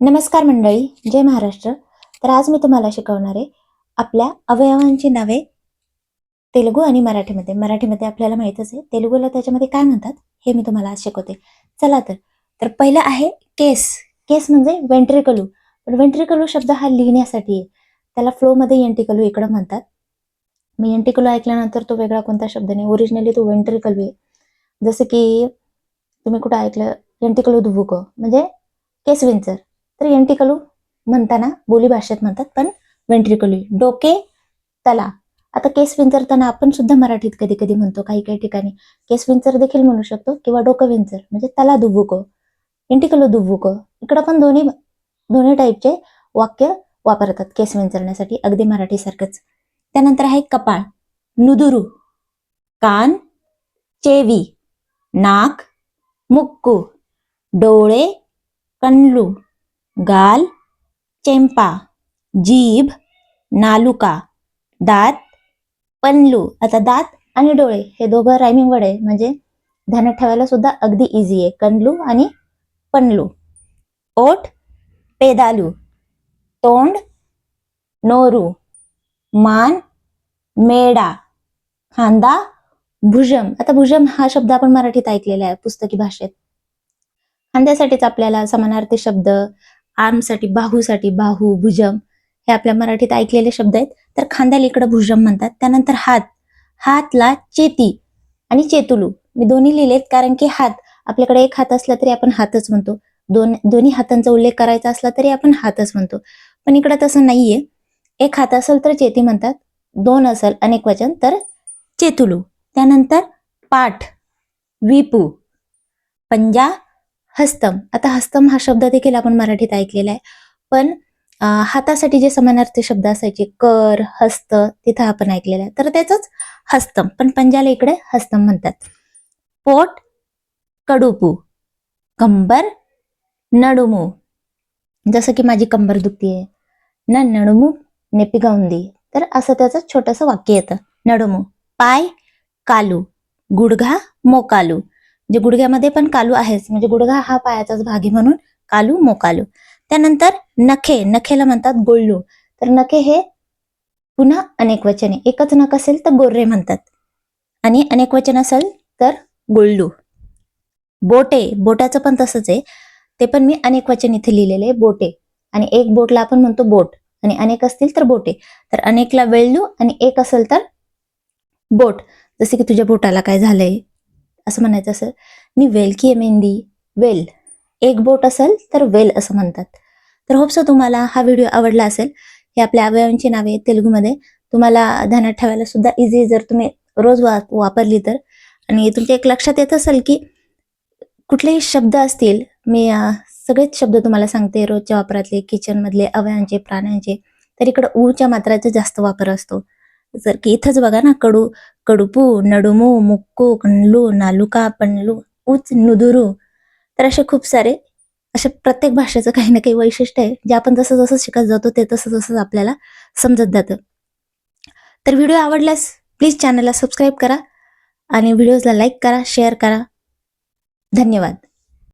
नमस्कार मंडळी जय महाराष्ट्र. तर आज मी तुम्हाला शिकवणार आहे आपल्या अवयवांची नावे तेलुगू आणि मराठीमध्ये. मराठीमध्ये आपल्याला माहीतच आहे तेलुगूला त्याच्यामध्ये काय म्हणतात हे मी तुम्हाला आज शिकवते. चला तर तर पहिलं आहे केस. केस म्हणजे वेंट्रिकलू. पण वेंट्रिकलू शब्द हा लिहिण्यासाठी आहे. त्याला फ्लोमध्ये एंटिकलू इकडं म्हणतात. मी एंटिकलू ऐकल्यानंतर तो वेगळा कोणता शब्द नाही. ओरिजिनली तो वेंट्रिकलू आहे. जसं की तुम्ही कुठं ऐकलं एंटिकलू दुबुको म्हणजे केस विंचर. तर एंटिकलू म्हणताना बोली भाषेत म्हणतात पण वेंट्रिकलू. डोके तला. आता केस विंचरताना आपण सुद्धा मराठीत कधी कधी म्हणतो काही काही ठिकाणी. केस विंचर देखील म्हणू शकतो किंवा डोकं विंचर म्हणजे तला दुबुको एंटिकलू दुबुको इकडं पण दोन्ही दोन्ही टाईपचे वाक्य वापरतात केस विंचरण्यासाठी अगदी मराठीसारखंच. त्यानंतर आहे कपाळ. नुदुरू. कान चेवी. नाक मुक्कू. डोळे कणलू. गाल चेंपा जीभ नालुका दात पनलू. आता दात आणि डोळे हे दोघं रायमिंग वर्ड आहे म्हणजे ध्यानात ठेवायला सुद्धा अगदी इझी आहे. कंडलू आणि पनलू. ओठ पेदालू. तोंड नोरू. मान मेडा खांदा भुजम आता भुजम हा शब्द आपण मराठीत ऐकलेला आहे. पुस्तकी भाषेत. खांद्यासाठीच आपल्याला समानार्थी शब्द आर्मसाठी बाहूसाठी बाहू भुजम हे आपल्या मराठीत ऐकलेले शब्द आहेत. तर खांद्याला इकडं भुजम म्हणतात. त्यानंतर हात. हातला चेती आणि चेतुलू. मी दोन्ही लिहिलेत कारण की हात आपल्याकडे एक हात असला तरी आपण हातच म्हणतो. दोन दोन्ही हातांचा उल्लेख करायचा असला तरी आपण हातच म्हणतो. पण इकडं तसं नाहीये. एक हात असेल तर चेती म्हणतात. दोन असेल अनेक वचन तर चेतुलू. त्यानंतर पाठ. विपू. पंजा हस्तम. आता हस्तम हा शब्द देखील आपण मराठीत ऐकलेला आहे. पण हातासाठी जे समानार्थी शब्द असायचे कर हस्त तिथं आपण ऐकलेलं आहे. तर त्याच हस्तम. पण पंजाला इकडे हस्तम म्हणतात. पोट कडुपू कंबर नडुमू. जसं की माझी कंबर दुखतीये. न नडुमू नेपिगाउंदी तर असं त्याचं छोटंसं वाक्य येतं. नडुमू. पाय कालू. गुडघा मोकालू. म्हणजे गुडघ्यामध्ये पण कालू आहेच. म्हणजे गुडघा हा पायाचाच भाग आहे म्हणून कालू मोकालू. त्यानंतर नखे नखेला म्हणतात गोल्लू. तर नखे हे पुन्हा अनेक वचने. एकच नख असेल तर गोर्रे म्हणतात. आणि अनेक वचन असेल तर गोल्लू. बोटे बोटाचं पण तसंच आहे. ते पण मी अनेक वचन इथे लिहिलेले बोटे. आणि एक बोटला आपण म्हणतो बोट. आणि अनेक असतील तर बोटे. तर अनेकला वेळलू आणि एक असेल तर बोट. जसे की तुझ्या बोटाला काय झालंय? असं म्हणायचं असेल. नि वेल की मेहंदी वेल. एक बोट असेल तर वेल असं म्हणतात. तर होपसो तुम्हाला हा व्हिडिओ आवडला असेल. हे आपल्या अवयवांची नावे तेलुगूमध्ये. तुम्हाला ध्यानात ठेवायला सुद्धा इझी जर तुम्ही रोज वा वापरली तर. आणि तुमच्या एक लक्षात येत असेल की कुठलेही शब्द असतील मी सगळेच शब्द तुम्हाला सांगते रोजच्या वापरातले किचनमधले अवयांचे प्राण्यांचे. तर इकडं ऊच्या मात्राचा जास्त वापर असतो. जर की इथंच बघा ना कडू कडुपू नडुमू मुक्कू कंडलू नालुका पणलू उच नुदुरू. तर असे खूप सारे अशा प्रत्येक भाषेचं काही ना काही वैशिष्ट्य आहे जे आपण जसं जसं शिकत जातो ते तसं तसं आपल्याला समजत जातं. तर व्हिडिओ आवडल्यास प्लीज चॅनलला सबस्क्राईब करा आणि व्हिडिओजला लाईक करा शेअर करा. धन्यवाद.